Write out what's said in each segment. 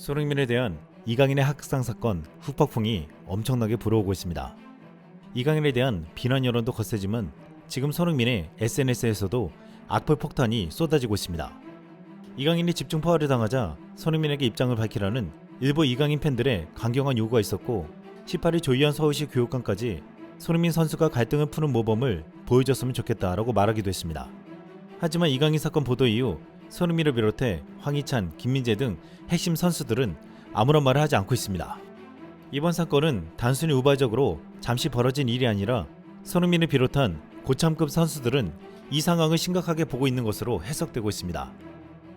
손흥민에 대한 이강인의 학상 사건 후폭풍이 엄청나게 불어오고 있습니다. 이강인에 대한 비난 여론도 거세지만 지금 손흥민의 SNS에서도 악플 폭탄이 쏟아지고 있습니다. 이강인이 집중 포화를 당하자 손흥민에게 입장을 밝히라는 일부 이강인 팬들의 강경한 요구가 있었고 18일 조희연 서울시 교육감까지 손흥민 선수가 갈등을 푸는 모범을 보여줬으면 좋겠다라고 말하기도 했습니다. 하지만 이강인 사건 보도 이후 손흥민을 비롯해 황희찬, 김민재 등 핵심 선수들은 아무런 말을 하지 않고 있습니다. 이번 사건은 단순히 우발적으로 잠시 벌어진 일이 아니라 손흥민을 비롯한 고참급 선수들은 이 상황을 심각하게 보고 있는 것으로 해석되고 있습니다.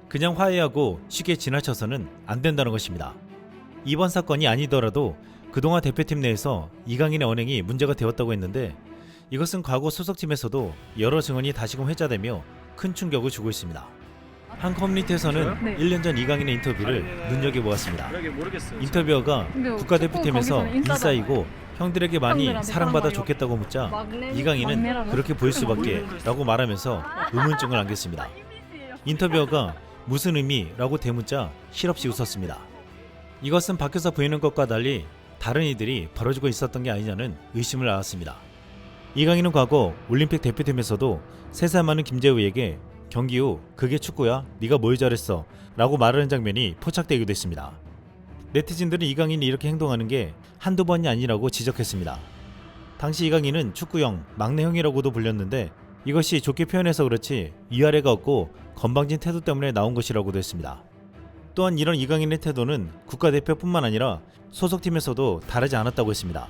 그냥 화해하고 쉽게 지나쳐서는 안 된다는 것입니다. 이번 사건이 아니더라도 그동안 대표팀 내에서 이강인의 언행이 문제가 되었다고 했는데 이것은 과거 소속팀에서도 여러 증언이 다시금 회자되며 큰 충격을 주고 있습니다. 한 커뮤니티에서는 네. 1년 전 이강인의 인터뷰를 눈여겨보았습니다. 그러게 모르겠어요. 인터뷰어가 근데 국가대표팀에서 거기서는. 인싸이고 형들에게 많이 형들한테 사랑받아 사랑받아요. 좋겠다고 묻자 막내- 이강인은 막내라고? 그렇게 보일 수밖에 라고 말하면서 의문증을 안겼습니다. 인터뷰어가 무슨 의미라고 대묻자 실없이 웃었습니다. 이것은 밖에서 보이는 것과 달리 다른 이들이 벌어지고 있었던 게 아니냐는 의심을 낳았습니다. 이강인은 과거 올림픽 대표팀에서도 3살 많은 김재우에게 경기 후 그게 축구야? 네가 뭘 잘했어? 라고 말하는 장면이 포착되기도 했습니다. 네티즌들은 이강인이 이렇게 행동하는 게 한두 번이 아니라고 지적했습니다. 당시 이강인은 축구형, 막내형이라고도 불렸는데 이것이 좋게 표현해서 그렇지 위아래가 없고 건방진 태도 때문에 나온 것이라고도 했습니다. 또한 이런 이강인의 태도는 국가대표뿐만 아니라 소속팀에서도 다르지 않았다고 했습니다.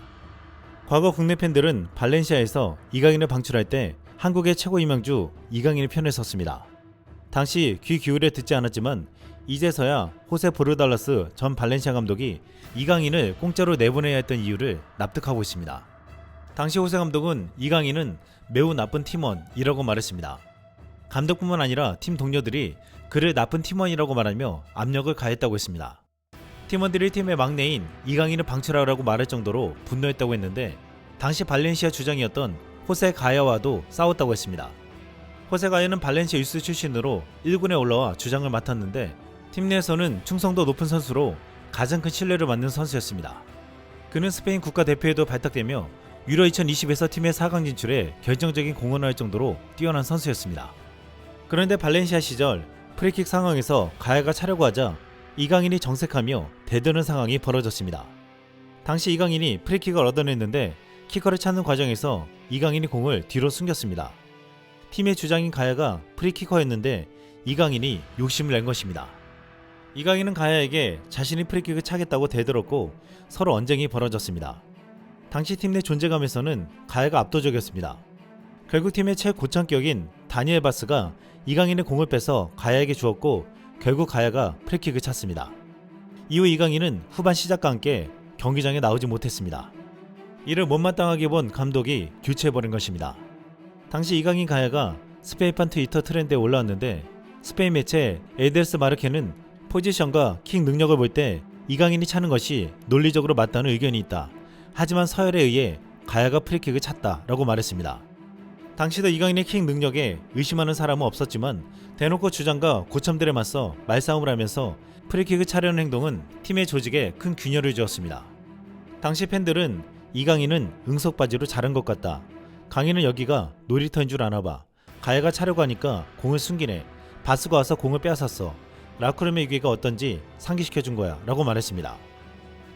과거 국내 팬들은 발렌시아에서 이강인을 방출할 때 한국의 최고 이명주 이강인의 편에 섰습니다. 당시 귀 기울여 듣지 않았지만 이제서야 호세 보르달라스 전 발렌시아 감독이 이강인을 공짜로 내보내야 했던 이유를 납득하고 있습니다. 당시 호세 감독은 이강인은 매우 나쁜 팀원이라고 말했습니다. 감독뿐만 아니라 팀 동료들이 그를 나쁜 팀원이라고 말하며 압력을 가했다고 했습니다. 팀원들이 팀의 막내인 이강인을 방출하라고 말할 정도로 분노했다고 했는데 당시 발렌시아 주장이었던 호세 가야와도 싸웠다고 했습니다. 호세 가야는 발렌시아 유스 출신으로 1군에 올라와 주장을 맡았는데 팀 내에서는 충성도 높은 선수로 가장 큰 신뢰를 받는 선수였습니다. 그는 스페인 국가대표에도 발탁되며 유로 2020에서 팀의 4강 진출에 결정적인 공헌을 할 정도로 뛰어난 선수였습니다. 그런데 발렌시아 시절 프리킥 상황에서 가야가 차려고 하자 이강인이 정색하며 대드는 상황이 벌어졌습니다. 당시 이강인이 프리킥을 얻어냈는데 키커를 찾는 과정에서 이강인이 공을 뒤로 숨겼습니다. 팀의 주장인 가야가 프리키커였는데 이강인이 욕심을 낸 것입니다. 이강인은 가야에게 자신이 프리킥을 차겠다고 대들었고 서로 언쟁이 벌어졌습니다. 당시 팀 내 존재감에서는 가야가 압도적이었습니다. 결국 팀의 최고참격인 다니엘 바스가 이강인의 공을 빼서 가야에게 주었고 결국 가야가 프리킥을 찼습니다. 이후 이강인은 후반 시작과 함께 경기장에 나오지 못했습니다. 이를 못마땅하게 본 감독이 교체해버린 것입니다. 당시 이강인 가야가 스페인판 트위터 트렌드에 올라왔는데 스페인 매체 에델스 마르케는 포지션과 킥 능력을 볼 때 이강인이 차는 것이 논리적으로 맞다는 의견이 있다. 하지만 서열에 의해 가야가 프리킥을 찼다라고 말했습니다. 당시도 이강인의 킥 능력에 의심하는 사람은 없었지만 대놓고 주장과 고참들에 맞서 말싸움을 하면서 프리킥을 차려는 행동은 팀의 조직에 큰 균열을 주었습니다. 당시 팬들은 이강인은 응석 바지로 자른 것 같다. 강인은 여기가 놀이터인 줄 아나 봐. 가야가 차려고 하니까 공을 숨기네. 바스가 와서 공을 빼앗았어. 라크룸의 위기가 어떤지 상기시켜준 거야. 라고 말했습니다.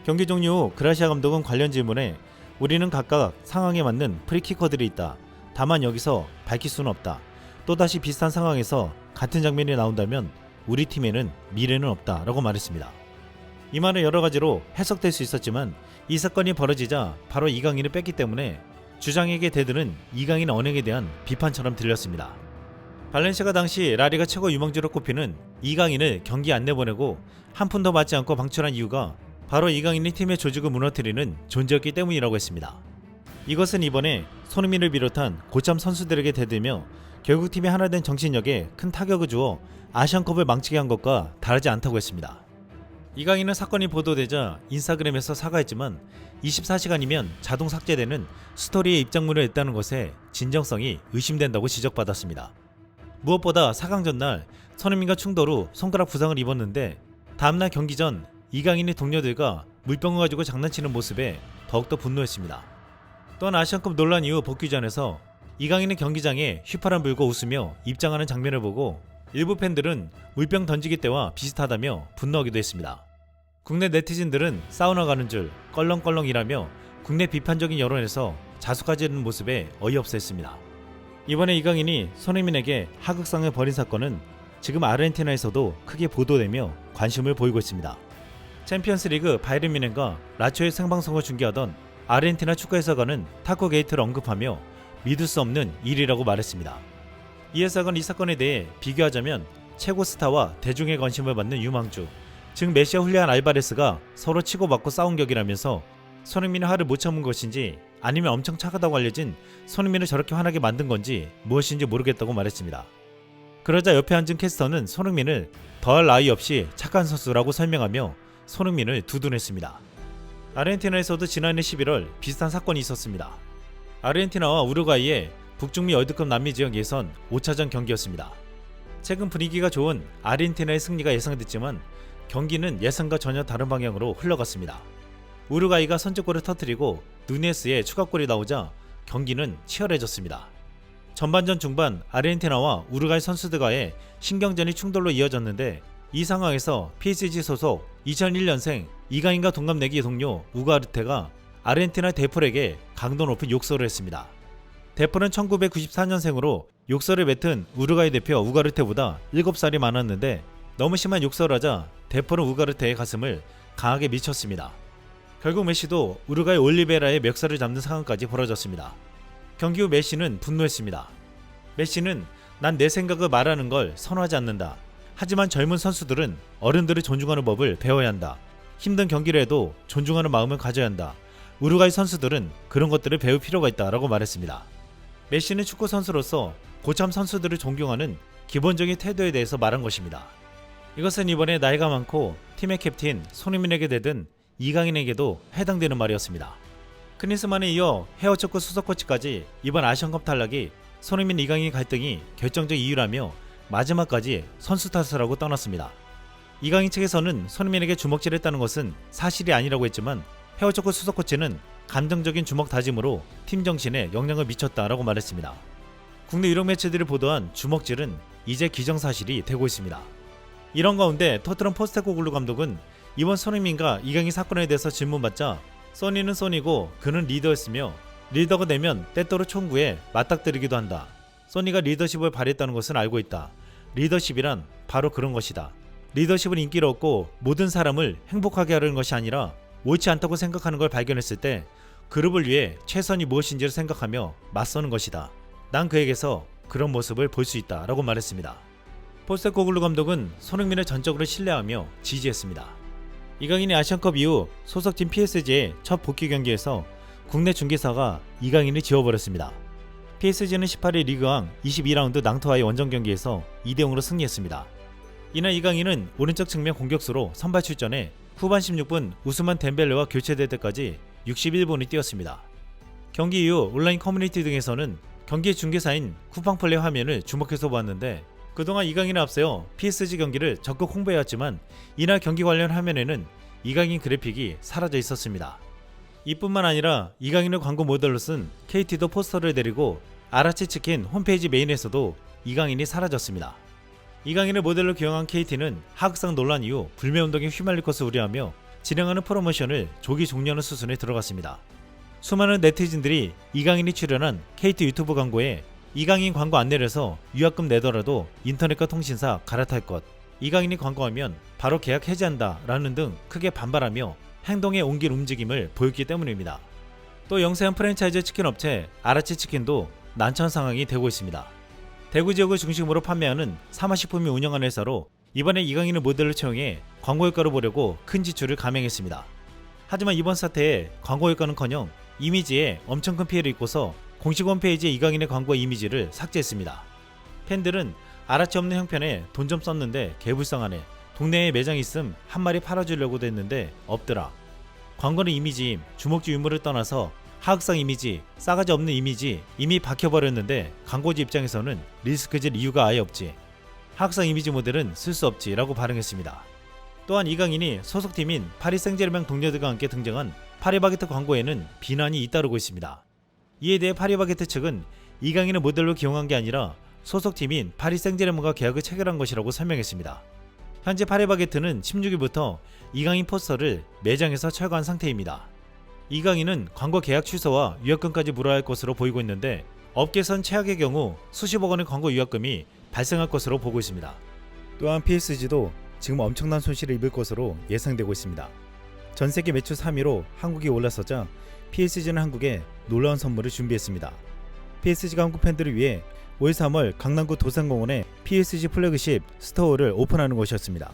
경기 종료 후 그라시아 감독은 관련 질문에 우리는 각각 상황에 맞는 프리키커들이 있다. 다만 여기서 밝힐 수는 없다. 또다시 비슷한 상황에서 같은 장면이 나온다면 우리 팀에는 미래는 없다. 라고 말했습니다. 이 말은 여러 가지로 해석될 수 있었지만 이 사건이 벌어지자 바로 이강인을 뺐기 때문에 주장에게 대드는 이강인 언행에 대한 비판처럼 들렸습니다. 발렌시아가 당시 라리가 최고 유망주로 꼽히는 이강인을 경기 안 내보내고 한푼더 받지 않고 방출한 이유가 바로 이강인이 팀의 조직을 무너뜨리는 존재였기 때문이라고 했습니다. 이것은 이번에 손흥민을 비롯한 고참 선수들에게 대들며 결국 팀이 하나 된 정신력에 큰 타격을 주어 아시안컵을 망치게 한 것과 다르지 않다고 했습니다. 이강인은 사건이 보도되자 인스타그램에서 사과했지만 24시간이면 자동 삭제되는 스토리에 입장문을 냈다는 것에 진정성이 의심된다고 지적받았습니다. 무엇보다 4강 전날 손흥민과 충돌 후 손가락 부상을 입었는데 다음날 경기 전 이강인의 동료들과 물병을 가지고 장난치는 모습에 더욱더 분노했습니다. 또한 아시안컵 논란 이후 복귀전에서 이강인의 경기장에 휘파람 불고 웃으며 입장하는 장면을 보고 일부 팬들은 물병 던지기 때와 비슷하다며 분노하기도 했습니다. 국내 네티즌들은 사우나 가는 줄 껄렁껄렁이라며 국내 비판적인 여론에서 자숙하지는 모습에 어이없어했습니다. 이번에 이강인이 손흥민에게 하극상을 벌인 사건은 지금 아르헨티나에서도 크게 보도되며 관심을 보이고 있습니다. 챔피언스리그 바이른 뮌헨과 라초의 생방송을 중계하던 아르헨티나 축구해설관은 타코 게이트를 언급하며 믿을 수 없는 일이라고 말했습니다. 이 해설관 이 사건에 대해 비교하자면 최고 스타와 대중의 관심을 받는 유망주, 즉 메시와 훌리한 알바레스가 서로 치고받고 싸운 격이라면서 손흥민이 화를 못 참은 것인지 아니면 엄청 착하다고 알려진 손흥민을 저렇게 화나게 만든 건지 무엇인지 모르겠다고 말했습니다. 그러자 옆에 앉은 캐스터는 손흥민을 더할 나위 없이 착한 선수라고 설명하며 손흥민을 두둔했습니다. 아르헨티나에서도 지난해 11월 비슷한 사건이 있었습니다. 아르헨티나와 우루과이의 북중미 월드컵 남미 지역 예선 5차전 경기였습니다. 최근 분위기가 좋은 아르헨티나의 승리가 예상됐지만 경기는 예상과 전혀 다른 방향으로 흘러갔습니다. 우루과이가 선제골을 터뜨리고 누네스의 추가골이 나오자 경기는 치열해졌습니다. 전반전 중반 아르헨티나와 우루과이 선수들과의 신경전이 충돌로 이어졌는데 이 상황에서 PSG 소속 2001년생 이강인과 동갑내기 동료 우가르테가 아르헨티나 데폴에게 강도 높은 욕설을 했습니다. 데폴은 1994년생으로 욕설을 뱉은 우루과이 대표 우가르테보다 7살이 많았는데 너무 심한 욕설을 하자 데폴은 우가르테의 가슴을 강하게 미쳤습니다. 결국 메시도 우루과이 올리베라의 멱살을 잡는 상황까지 벌어졌습니다. 경기 후 메시는 분노했습니다. 메시는 난 내 생각을 말하는 걸 선호하지 않는다. 하지만 젊은 선수들은 어른들을 존중하는 법을 배워야 한다. 힘든 경기를 해도 존중하는 마음을 가져야 한다. 우루과이 선수들은 그런 것들을 배울 필요가 있다라고 말했습니다. 메시는 축구 선수로서 고참 선수들을 존경하는 기본적인 태도에 대해서 말한 것입니다. 이것은 이번에 나이가 많고 팀의 캡틴 손흥민에게 되든 이강인에게도 해당되는 말이었습니다. 크니스만에 이어 헤어축구 수석 코치까지 이번 아시안컵 탈락이 손흥민 이강인 갈등이 결정적 이유라며 마지막까지 선수 탓을 하고 떠났습니다. 이강인 측에서는 손흥민에게 주먹질했다는 것은 사실이 아니라고 했지만 헤어축구 수석 코치는 감정적인 주먹 다짐으로 팀 정신에 영향을 미쳤다라고 말했습니다. 국내 유력 매체들이 보도한 주먹질은 이제 기정사실이 되고 있습니다. 이런 가운데 토트넘 포스테코글루 감독은 이번 손흥민과 이강인 사건에 대해서 질문받자 써니는 써니고 그는 리더였으며 리더가 되면 때때로 총구에 맞닥뜨리기도 한다. 써니가 리더십을 발휘했다는 것은 알고 있다. 리더십이란 바로 그런 것이다. 리더십은 인기를 얻고 모든 사람을 행복하게 하려는 것이 아니라 옳지 않다고 생각하는 걸 발견했을 때 그룹을 위해 최선이 무엇인지를 생각하며 맞서는 것이다. 난 그에게서 그런 모습을 볼 수 있다 라고 말했습니다. 포스테코글루 감독은 손흥민을 전적으로 신뢰하며 지지했습니다. 이강인이 아시안컵 이후 소속팀 PSG의 첫 복귀 경기에서 국내 중계사가 이강인을 지워버렸습니다. PSG는 18일 리그왕 22라운드 낭토와의 원정 경기에서 2대0으로 승리했습니다. 이날 이강인은 오른쪽 측면 공격수로 선발 출전해 후반 16분 우스만 덴벨레와 교체될 때까지 61분을 뛰었습니다. 경기 이후 온라인 커뮤니티 등에서는 경기 중계사인 쿠팡플레이 화면을 주목해서 보았는데 그동안 이강인을 앞세워 PSG 경기를 적극 홍보해왔지만 이날 경기 관련 화면에는 이강인 그래픽이 사라져 있었습니다. 이뿐만 아니라 이강인을 광고 모델로 쓴 KT도 포스터를 내리고 아라치 치킨 홈페이지 메인에서도 이강인이 사라졌습니다. 이강인을 모델로 기용한 KT는 하극상 논란 이후 불매운동에 휘말릴 것을 우려하며 진행하는 프로모션을 조기 종료하는 수순에 들어갔습니다. 수많은 네티즌들이 이강인이 출연한 KT 유튜브 광고에 이강인 광고 안내를 해서 위약금 내더라도 인터넷과 통신사 갈아탈 것, 이강인이 광고하면 바로 계약 해지한다 라는 등 크게 반발하며 행동에 옮길 움직임을 보였기 때문입니다. 또 영세한 프랜차이즈 치킨 업체 아라치 치킨도 난처한 상황이 되고 있습니다. 대구 지역을 중심으로 판매하는 사마식품이 운영하는 회사로 이번에 이강인을 모델로 채용해 광고 효과를 보려고 큰 지출을 감행했습니다. 하지만 이번 사태에 광고 효과는커녕 이미지에 엄청 큰 피해를 입고서 공식 홈페이지에 이강인의 광고 이미지를 삭제했습니다. 팬들은 아라치 없는 형편에 돈 좀 썼는데 개불쌍하네. 동네에 매장 있음 한 마리 팔아주려고도 했는데 없더라. 광고는 이미지임, 주목주 유무를 떠나서 하극상 이미지, 싸가지 없는 이미지 이미 박혀버렸는데 광고주 입장에서는 리스크질 이유가 아예 없지. 하극상 이미지 모델은 쓸 수 없지 라고 반응했습니다. 또한 이강인이 소속팀인 파리 생제르맹 동료들과 함께 등장한 파리바게트 광고에는 비난이 잇따르고 있습니다. 이에 대해 파리바게트 측은 이강인을 모델로 기용한 게 아니라 소속팀인 파리 생제르맹과 계약을 체결한 것이라고 설명했습니다. 현재 파리바게트는 16일부터 이강인 포스터를 매장에서 철거한 상태입니다. 이강인은 광고 계약 취소와 위약금까지 물어야 할 것으로 보이고 있는데 업계선 최악의 경우 수십억 원의 광고 위약금이 발생할 것으로 보고 있습니다. 또한 PSG도 지금 엄청난 손실을 입을 것으로 예상되고 있습니다. 전 세계 매출 3위로 한국이 올라서자 PSG는 한국에 놀라운 선물을 준비했습니다. PSG가 한국 팬들을 위해 올 3월 강남구 도산공원에 PSG 플래그십 스토어를 오픈하는 것이었습니다.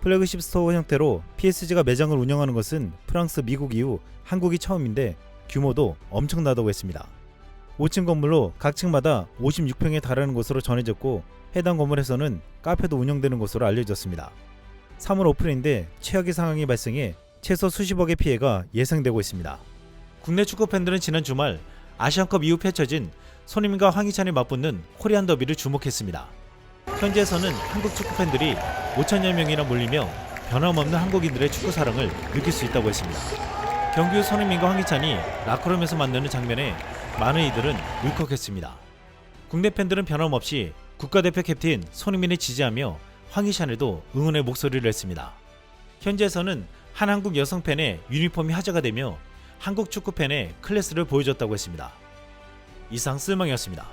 플래그십 스토어 형태로 PSG가 매장을 운영하는 것은 프랑스, 미국 이후 한국이 처음인데 규모도 엄청나다고 했습니다. 5층 건물로 각 층마다 56평에 달하는 것으로 전해졌고 해당 건물에서는 카페도 운영되는 것으로 알려졌습니다. 3월 오픈인데 최악의 상황이 발생해 최소 수십억의 피해가 예상되고 있습니다. 국내 축구 팬들은 지난 주말 아시안컵 이후 펼쳐진 손흥민과 황희찬이 맞붙는 코리안 더비를 주목했습니다. 현지에서는 한국 축구 팬들이 5천여 명이나 몰리며 변함없는 한국인들의 축구 사랑을 느낄 수 있다고 했습니다. 경기 후 손흥민과 황희찬이 라커룸에서 만나는 장면에 많은 이들은 울컥했습니다. 국내 팬들은 변함없이 국가대표 캡틴 손흥민을 지지하며 황희찬에도 응원의 목소리를 냈습니다. 현지에서는 한 한국 여성 팬의 유니폼이 화제가 되며 한국 축구 팬의 클래스를 보여줬다고 했습니다. 이상 쓸망이었습니다.